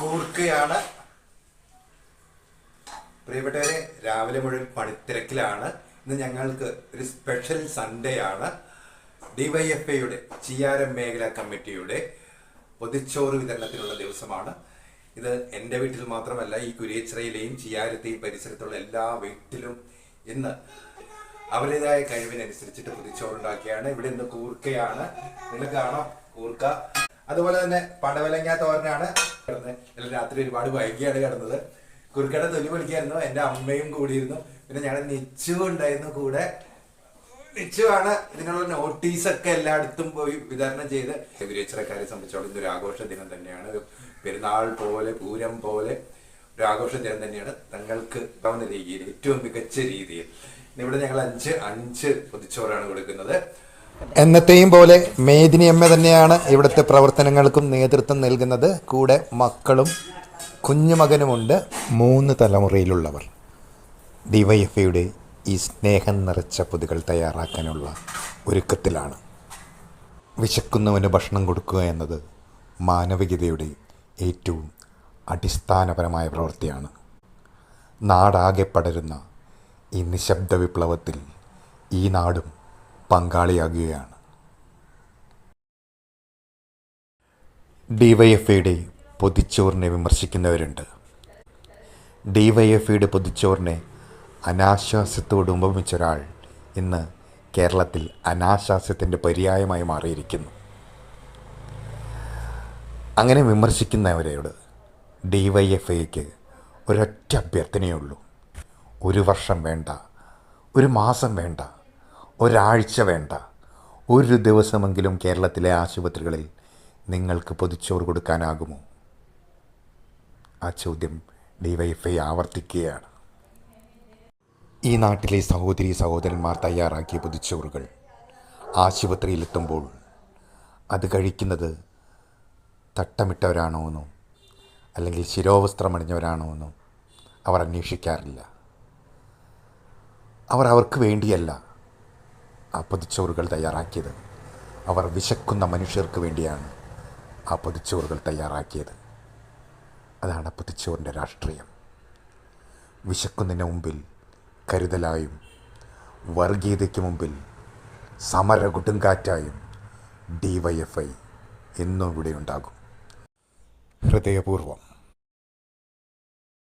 കൂർക്കയാണ്. പ്രിയപ്പെട്ടവരെ രാവിലെ മുഴുവൻ പണിത്തിരക്കിലാണ്. ഇന്ന് ഞങ്ങൾക്ക് ഒരു സ്പെഷ്യൽ സൺഡേ ആണ്. ഡിവൈഎഫ്ഐയുടെ ചിയാരം മേഖല കമ്മിറ്റിയുടെ പൊതിച്ചോറ് വിതരണത്തിനുള്ള ദിവസമാണ്. ഇത് എന്റെ വീട്ടിൽ മാത്രമല്ല ഈ കുരിയച്ചിറയിലെയും ചിയാരത്തെയും പരിസരത്തുള്ള എല്ലാ വീട്ടിലും ഇന്ന് അവരുടേതായ കഴിവിനനുസരിച്ചിട്ട് പൊതിച്ചോറുണ്ടാക്കിയാണ്. ഇവിടെ ഇന്ന് കൂർക്കയാണ്. നിങ്ങൾ കാണാം കൂർക്ക. അതുപോലെ തന്നെ പടവലങ്ങ തോരനാണ്. ഇന്നലെ രാത്രി ഒരുപാട് വൈകിയാണ് കിടന്നത്. കുറുക്കയുടെ തൊലി പൊളിക്കായിരുന്നു. എന്റെ അമ്മയും കൂടിയിരുന്നു. പിന്നെ ഞങ്ങളുടെ നിച്ചു ഉണ്ടായിരുന്നു കൂടെ. നിച്ചുവാണ് ഇതിനുള്ള നോട്ടീസ് ഒക്കെ എല്ലായിടത്തും പോയി വിതരണം ചെയ്ത്. വിരേച്ചറക്കാരെ സംബന്ധിച്ചോളം ഇതൊരു ആഘോഷ ദിനം തന്നെയാണ്. പെരുന്നാൾ പോലെ പൂരം പോലെ ഒരു ആഘോഷ ദിനം തന്നെയാണ് തങ്ങൾക്ക് ആവുന്ന രീതിയിൽ ഏറ്റവും മികച്ച രീതിയിൽ. ഇവിടെ ഞങ്ങൾ അഞ്ച് അഞ്ച് പൊതിച്ചോറാണ് കൊടുക്കുന്നത്. എന്നത്തെയും പോലെ മേദിനി അമ്മ തന്നെയാണ് ഇവിടുത്തെ പ്രവർത്തനങ്ങൾക്കും നേതൃത്വം നൽകുന്നത്. കൂടെ മക്കളും കുഞ്ഞുമകനുമുണ്ട്. മൂന്ന് തലമുറയിലുള്ളവർ. ഡിവൈഎഫ്ഐയുടെ ഈ സ്നേഹം നിറച്ച പൊതുകൾ തയ്യാറാക്കാനുള്ള ഒരുക്കത്തിലാണ്. വിശക്കുന്നവന് ഭക്ഷണം കൊടുക്കുക എന്നത് മാനവികതയുടെ ഏറ്റവും അടിസ്ഥാനപരമായ പ്രവൃത്തിയാണ്. നാടാകെ പടരുന്ന ഈ നിശബ്ദ വിപ്ലവത്തിൽ ഈ നാടും പങ്കാളിയാകുകയാണ്. ഡിവൈഎഫ്ഐയുടെ പൊതിച്ചോറിനെ വിമർശിക്കുന്നവരുണ്ട്. ഡിവൈഎഫ്ഐയുടെ പൊതിച്ചോറിനെ അനാശാസ്യത്തോട് ഉപമിച്ച ഒരാൾ ഇന്ന് കേരളത്തിൽ അനാശാസ്യത്തിന്റെ പര്യായമായി മാറിയിരിക്കുന്നു. അങ്ങനെ വിമർശിക്കുന്നവരോട് ഡിവൈഎഫ്ഐക്ക് ഒരൊറ്റ അഭ്യർത്ഥനയുള്ളൂ ഒരു വർഷം വേണ്ട ഒരു മാസം വേണ്ട ഒരാഴ്ച വേണ്ട. ഒരു ദിവസമെങ്കിലും കേരളത്തിലെ ആശുപത്രികളിൽ നിങ്ങൾക്ക് പൊതിച്ചോറ് കൊടുക്കാനാകുമോ? ആ ചോദ്യം ഡിവൈഫൈ ആവർത്തിക്കുകയാണ്. ഈ നാട്ടിലെ സഹോദരി സഹോദരന്മാർ തയ്യാറാക്കിയ പൊതിച്ചോറുകൾ ആശുപത്രിയിലെത്തുമ്പോൾ അത് കഴിക്കുന്നത് തട്ടമിട്ടവരാണോ എന്നോ അല്ലെങ്കിൽ ശിരോവസ്ത്രം അണിഞ്ഞവരാണോ എന്നോ അവർ അന്വേഷിക്കാറില്ല. അവർ അവർക്ക് വേണ്ടിയല്ല. ആ പൊതിച്ചോറുകൾ തയ്യാറാക്കിയത്. അവർ വിശക്കുന്ന മനുഷ്യർക്ക് വേണ്ടിയാണ് ആ പൊതിച്ചോറുകൾ തയ്യാറാക്കിയത്. അതാണ് പൊതിച്ചോറിന്റെ രാഷ്ട്രീയം. വിശക്കുന്നതിന് മുമ്പിൽ കരുതലായും വർഗീയതയ്ക്ക് മുമ്പിൽ സമര കൊടുങ്കാറ്റായും ഡി വൈ എഫ് ഐ എന്നും ഇവിടെ ഉണ്ടാകും. ഹൃദയപൂർവം